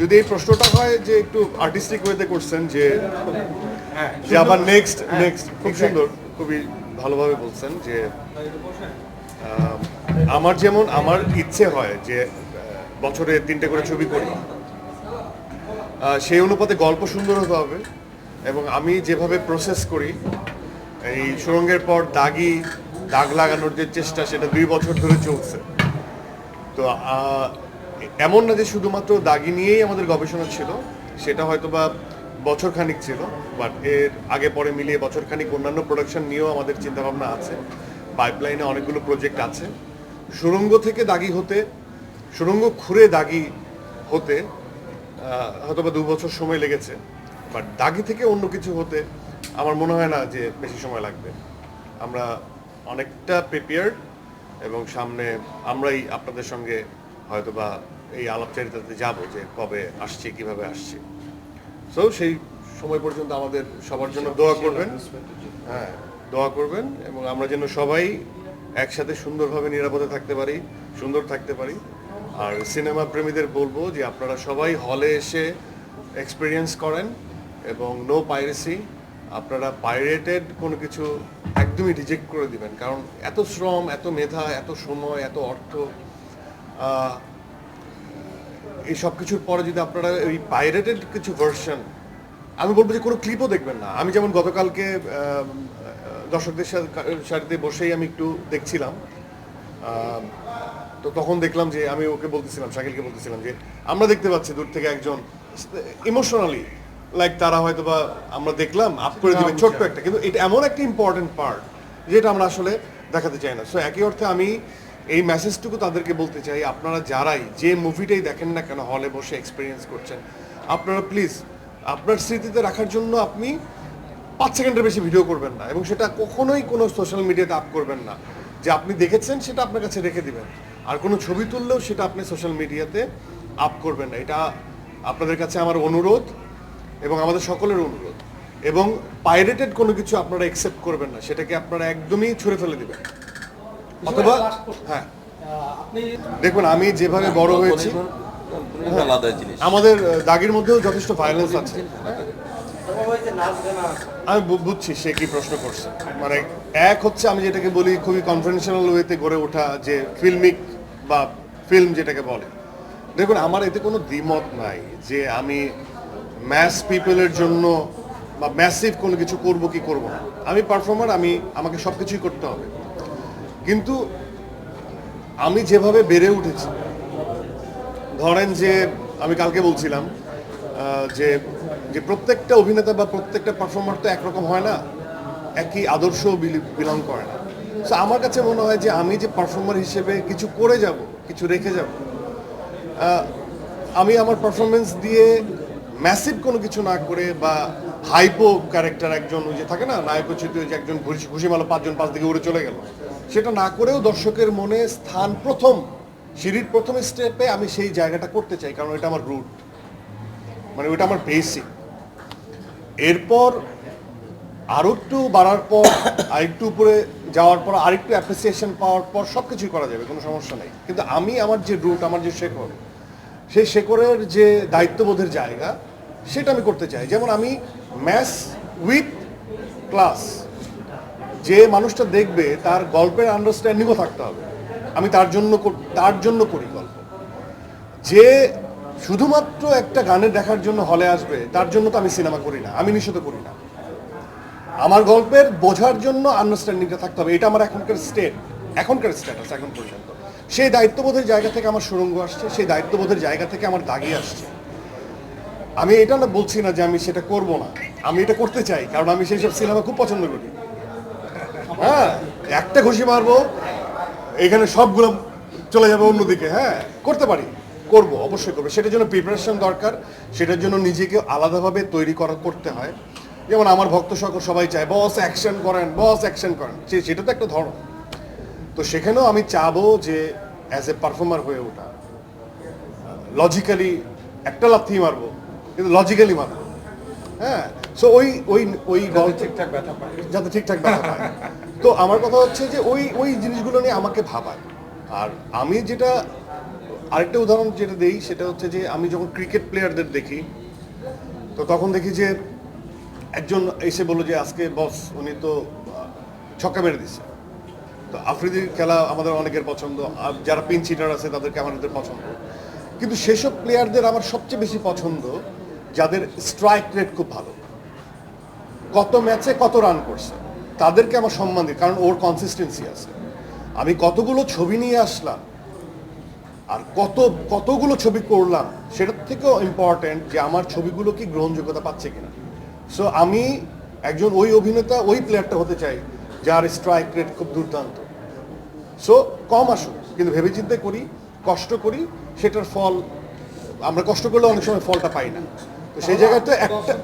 যদি এই প্রশ্নটা হয় যে একটু আর্টিস্টিক ওয়েতে করছেন যে যে আবার নেক্সট নেক্সট খুব সুন্দর। খুবই ভালোভাবে বলছেন যে আমার যেমন আমার ইচ্ছে হয় যে বছরে তিনটে করে ছবি করি। সেই অনুপাতে গল্প সুন্দর হতে হবে এবং আমি যেভাবে প্রসেস করি এই সুরঙ্গের পর দাগি দাগ লাগানোর যে চেষ্টা সেটা দুই বছর ধরে চলছে। তো এমন না যে শুধুমাত্র দাগি নিয়েই আমাদের গবেষণা ছিল, সেটা হয়তো বা বছর খানিক ছিল বাট এর আগে পরে মিলিয়ে বছর খানিক অন্যান্য প্রোডাকশন নিয়েও আমাদের চিন্তাভাবনা আছে। পাইপলাইনে অনেকগুলো প্রজেক্ট আছে। সুরঙ্গ থেকে দাগি হতে, সুরঙ্গ খুঁড়ে দাগি হতে হয়তো বা দু বছর সময় লেগেছে বাট দাগি থেকে অন্য কিছু হতে আমার মনে হয় না যে বেশি সময় লাগবে। আমরা অনেকটা প্রিপেয়ার্ড এবং সামনে আমরাই আপনাদের সঙ্গে হয়তো বা এই আলাপচারিতাতে যাব যে কবে আসছি, কীভাবে আসছি। সো সেই সময় পর্যন্ত আমাদের সবার জন্য দোয়া করবেন। হ্যাঁ দোয়া করবেন এবং আমরা যেন সবাই একসাথে সুন্দরভাবে নিরাপদে থাকতে পারি, সুন্দর থাকতে পারি। আর সিনেমা প্রেমীদের বলব যে আপনারা সবাই হলে এসে এক্সপিরিয়েন্স করেন এবং নো পাইরেসি আপনারা পাইরেটেড কোনো কিছু একদমই রিজেক্ট করে দিবেন। কারণ এত শ্রম, এত মেধা, এত সময়, এত অর্থ এই সব কিছুর পরে যদি আপনারা ওই পাইরেটেড কিছু ভার্সন আমি বলব যে কোনো ক্লিপও দেখবেন না। আমি যেমন গতকালকে দর্শকদের সাথে বসেই আমি একটু দেখছিলাম। তো তখন দেখলাম যে আমি ওকে বলতেছিলাম শাকিলকে বলতেছিলাম যে আমরা দেখতে পাচ্ছি দূর থেকে একজন ইমোশনালি লাইক তারা হয়তো বা আমরা দেখলাম আপ করে দিবে ছোট্ট একটা। কিন্তু এটা এমন একটা ইম্পর্টেন্ট পার্ট যেটা আমরা আসলে দেখাতে চাই না। সো একই অর্থে আমি এই মেসেজটুকু তাদেরকে বলতে চাই, আপনারা যারাই যে মুভিটাই দেখেন না কেন হলে বসে এক্সপিরিয়েন্স করছেন, আপনারা প্লিজ আপনার স্মৃতিতে রাখার জন্য আপনি পাঁচ সেকেন্ডের বেশি ভিডিও করবেন না এবং সেটা কখনোই কোনো সোশ্যাল মিডিয়াতে আপ করবেন না। যে আপনি দেখেছেন, সেটা আপনার কাছে রেখে দিবেন। আর কোনো ছবি তুললেও সেটা আপনি সোশ্যাল মিডিয়াতে আপ করবেন না। এটা আপনাদের কাছে আমার অনুরোধ এবং আমাদের সকলের অনুরোধ। এবং পাইরেটেড কোনো কিছু আপনারা অ্যাকসেপ্ট করবেন না। সেটাকে আপনারা একদমই ছুঁড়ে ফেলে দিবেন। অথবা হ্যাঁ। দেখুন আমি যেভাবে বড় হয়েছি পরিবার আলাদা জিনিস। আমাদের দাগের মধ্যেও যথেষ্ট ভায়োলেন্স আছে। আমি বু- বুঝছি সে কি প্রশ্ন করছে। মানে এক হচ্ছে আমি যেটাকে বলি খুবই কনভেনশনাল ওয়েতে গড়ে ওঠা যে ফিল্মিক বা ফিল্ম যেটাকে বলে। দেখুন আমার এতে কোনো দ্বিমত নাই যে আমি ম্যাস পিপলের জন্য বা ম্যাসিভ কোনো কিছু করব কি করব না। আমি পারফর্মার আমি আমাকে সব কিছুই করতে হবে। কিন্তু আমি যেভাবে বেড়ে উঠেছি, ধরেন যে আমি কালকে বলছিলাম যে যে প্রত্যেকটা অভিনেতা বা প্রত্যেকটা পারফর্মার তো একরকম হয় না, একই আদর্শ বিলং করে না। তো আমার কাছে মনে হয় যে আমি যে পারফর্মার হিসেবে কিছু করে যাব, কিছু রেখে যাব আমি আমার পারফরমেন্স দিয়ে ম্যাসিভ কোনো কিছু না করে বা হাইপো ক্যারেক্টার একজন ওই যে থাকে না নায়কোচিত যে একজন ঘুষি ঘুষি মালো পাঁচজন পাঁচ দিকে উড়ে চলে গেল সেটা না করেও দর্শকের মনে স্থান প্রথম, সিঁড়ির প্রথম স্টেপে আমি সেই জায়গাটা করতে চাই, কারণ এটা আমার রুট মানে ওইটা আমার বেসিক এরপর আরও একটু বাড়ার পর, আরেকটু উপরে যাওয়ার পর, আরেকটু অ্যাপ্রিসিয়েশন পাওয়ার পর সব কিছুই করা যাবে, কোনো সমস্যা নেই। কিন্তু আমি আমার যে রুট আমার যে শেকড় সেই শেকড়ের যে দায়িত্ববোধের জায়গা, সেটা আমি করতে চাই। যেমন আমি ম্যাথস উইথ ক্লাস যে মানুষটা দেখবে তার গল্পের আন্ডারস্ট্যান্ডিংও থাকতে হবে। আমি তার জন্য তার জন্য করি গল্প। যে শুধুমাত্র একটা গানের দেখার জন্য হলে আসবে, তার জন্য তো আমি সিনেমা করি না, আমি নিষেধ করি না। আমার গল্পের বোঝার জন্য আন্ডারস্ট্যান্ডিংটা থাকতে হবে, এটা আমার এখনকার স্টেট এখনকার স্ট্যাটাস এখন পর্যন্ত। সেই দায়িত্ববোধের জায়গা থেকে আমার সুরঙ্গ আসছে, সেই দায়িত্ববোধের জায়গা থেকে আমার দাগি আসছে। আমি এটা না বলছি না যে আমি সেটা করব না, আমি এটা করতে চাই, কারণ আমি সেই সব সিনেমা খুব পছন্দ করি। হ্যাঁ একটা ঘুষি মারবো, এখানে সবগুলো চলে যাবে অন্যদিকে হ্যাঁ করতে পারি, করব, অবশ্যই করব। সেটার জন্য প্রিপারেশন দরকার, সেটার জন্য নিজেকে আলাদাভাবে তৈরি করা, করতে হয়। যেমন আমার ভক্ত সকল সবাই চায় বস অ্যাকশন করেন বস অ্যাকশন করেন। সেটা তো একটা ধরন। তো সেখানেও আমি চাবো যে অ্যাজ এ পারফর্মার হয়ে ওঠা। লজিক্যালি একটা লাথি মারবো, কিন্তু লজিক্যালি মারবো। হ্যাঁ সো ওই ওই ওই ঠিকঠাক ব্যথা পায়। যাতে ঠিকঠাক ব্যথা পায়। তো আমার কথা হচ্ছে যে ওই ওই জিনিসগুলো নিয়ে আমাকে ভাবায়। আর আমি যেটা আরেকটা উদাহরণ যেটা দেই সেটা হচ্ছে যে আমি যখন ক্রিকেট প্লেয়ারদের দেখি তো তখন দেখি যে একজন এসে বলল যে আজকে বস উনি তো ছক্কা মেরে দিচ্ছে তো আফ্রিদির খেলা আমাদের অনেকের পছন্দ। আর যারা পিন চিটার আছে তাদেরকে আমাদের পছন্দ। কিন্তু সেসব প্লেয়ারদের আমার সবচেয়ে বেশি পছন্দ যাদের স্ট্রাইক রেট খুব ভালো। কত ম্যাচে কত রান করছে। তাদেরকে আমার সম্মান দিই কারণ ওর কনসিস্টেন্সি আছে। আমি কতগুলো ছবি নিয়ে আসলাম আর কত কতগুলো ছবি করলাম সেটার থেকেও ইম্পর্টেন্ট যে আমার ছবিগুলো কি গ্রহণযোগ্যতা পাচ্ছে কিনা। সো আমি একজন ওই অভিনেতা ওই প্লেয়ারটা হতে চাই যার স্ট্রাইক রেট খুব দুর্দান্ত। সো কম আসুক কিন্তু ভেবেচিন্তে করি কষ্ট করি সেটার ফল আমরা কষ্ট করলে অনেক সময় ফলটা পাই না। তো সেই জায়গায় তো একটা